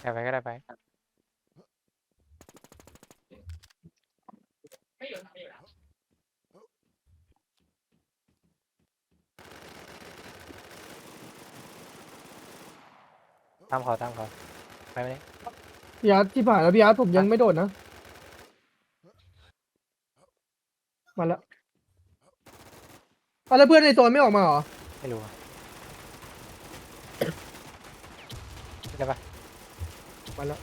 ได้ไปก็ได้ไป ตามเขาตามเขาไปไหมเนี่ยพี่อาร์ตที่ผ่านแล้วพี่อาร์ตผมยังไม่โดดนะ มาแล้วอะแล้วเพื่อนในโซนไม่ออกมาเหรอ ไม่รู้อะ ได้ปะมาแล้ว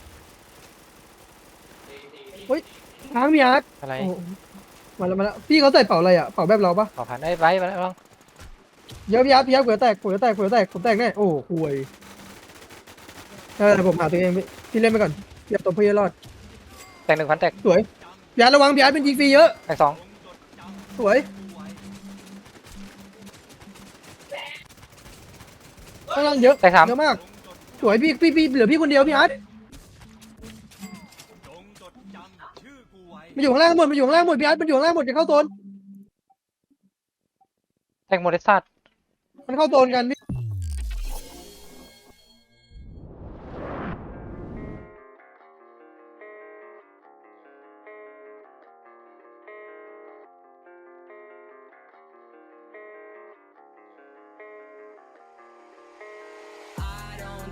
เฮ้ยค้างพี่อาร์ตอะไรโอ้โหมาแล้วมาแล้วพี่เขาใส่เป๋าอะไรอะเป๋าแบบเราปะขอพันได้ยไปไปแล้วลองเดี๋ยอะพี่อาร์ตพี่อาร์ตเผื่อแตกเผื่อแตกเผื่อแตกผมแตกแน่โอ้โหห่วยเออผมหาตัวเองพี่พี่เล่นไปก่อนพี่เอาตัวพี่ให้รอดแตกหนึ่งพันแตกสวยพี่อาร์ตระวังพี่อาร์ตเป็นยิงฟรีเยอะ แตกสองสวยข้างล่างเยอะแตกสามเยอะมาก สวยพี่พี่พี่เหลือพี่คนเดียวพี่อาร์ตมันอยู่ข้างล่างหมดมันอยู่ข้างล่างหมดพี่อาร์ตมันอยู่ข้างล่างหมดจะเข้าโซนแตกโมเดสซัดมันเข้าโซนกันพี่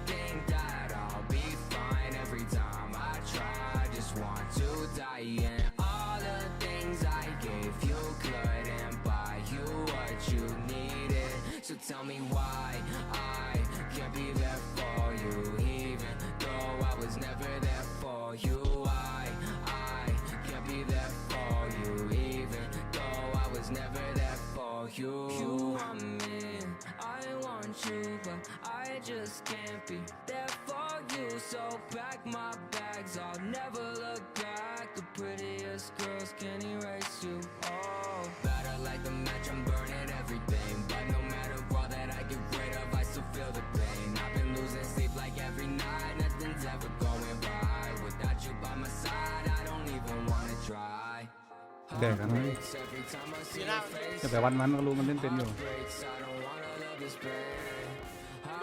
think that I'll be fine every time I try. I just want to die And all the things I gave you couldn't buy you what you needed. So tell me why I can't be there for you, even though I was never there for you. I I can't be there for you, even though I was never there for you. You want me, I want you, but just can't be there for you. So pack my bags, I'll never look back. The prettiest girls can erase you. Oh, better like the match, I'm burning everything. But no matter all that I get rid of, I still feel the pain. I've been losing sleep like every night, nothing's ever going right. Without you by my side, I don't even wanna try. แดกกันไหม Every time I see your face. แต่วันมันก็รู้มันเล่นเป็นอยู่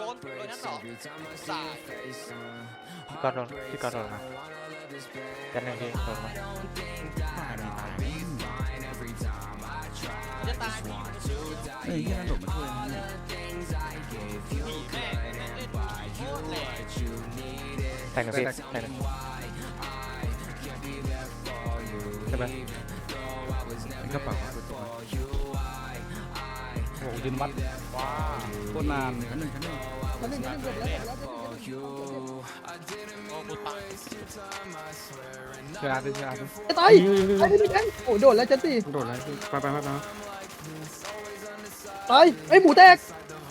lo nyano sai Ricardo Ricardo dia normal Eh, ini kan dok betul ini. Sih. Coba. Enggak apa-apa. Oh, hujan mat. Wah, konan. Uh, พี่กอดโดนพี่กอดโดนมากันหนึ่งทีโดนมาจะตายพี่เฮ้ยที่นั่นหลบมาช่วยนะเนี่ยผีแม่งเล่นโคตรแรงแตกหนึ่งพี่แตกหนึ่งใช่ไหมกระเป๋าโอ้โหยืนวัดว้าโคตรนานชั้นหนึ่งชั้นหนึ่งมันหนึ่งมันหนึ่งเสร็จแล้วเสร็จแล้วเสร็จแล้วโอ้กูตายเชื่ออาร์ตดิเชื่ออาร์ตดิจะตายตายไม่ได้แทงโอ้โดดแล้วเจสซี่โดดเลยไปไปไปไปตายไอ้ยหมูแตก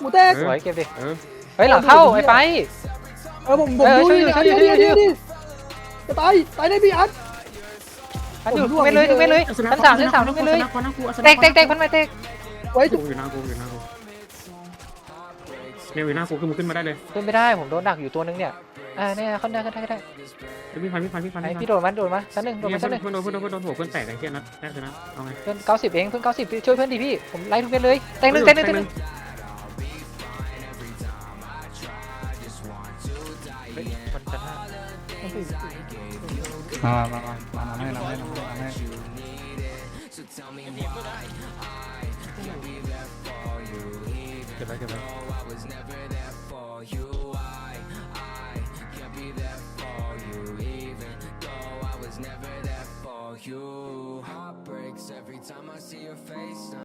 หมูแตกสวยเก็บดิเออเฮ้ยหลังเข้าไอ้ไปเออผมผมเออดูช่วยอยู่ดิช่วยอยู่เดี๋วช่วยอยู่เดี๋วเดี๋วจะตายตายได้พี่อาร์ตอันอยู่ผมร่วงไม่เลยเลยไม่เลยชั้นสามชั้นสามไม่เลยแตกแตกแตกพันไม่แตกไว้กูอยู่น้ากูอยู่น้ากู เนี่ยอยู่หน้ากูขึ้นมาขึ้นมาได้เลยขึ้นไม่ได้ผมโดนดักอยู่ตัวนึงเนี่ยอ่าเนี่ยขึ้นได้ขึ้นได้ขึ้นได้พี่พันพี่พันพี่พันไอพี่โดดมันโดดมาชั้นหนึ่งโดดเนี่ยมาชั้นหนึ่งเพื่อนโดนเพื่อนโดนเพื่อนโดนหัวเพื่อนแตกแตงเทียนนะแรกเลยนะเอาไงเพื่อนเก้าสิบเองเพื่อนเก้าสิบช่วยเพื่อนดิพี่ผมไล่ทุกเพื่อนเลยแตกหนึ่งแตกหนึ่งแตกหนึ่งเฮ้ยมันชั้นห้ามามามามาให้มาให้มาให้เก็บไว้เก็บไว้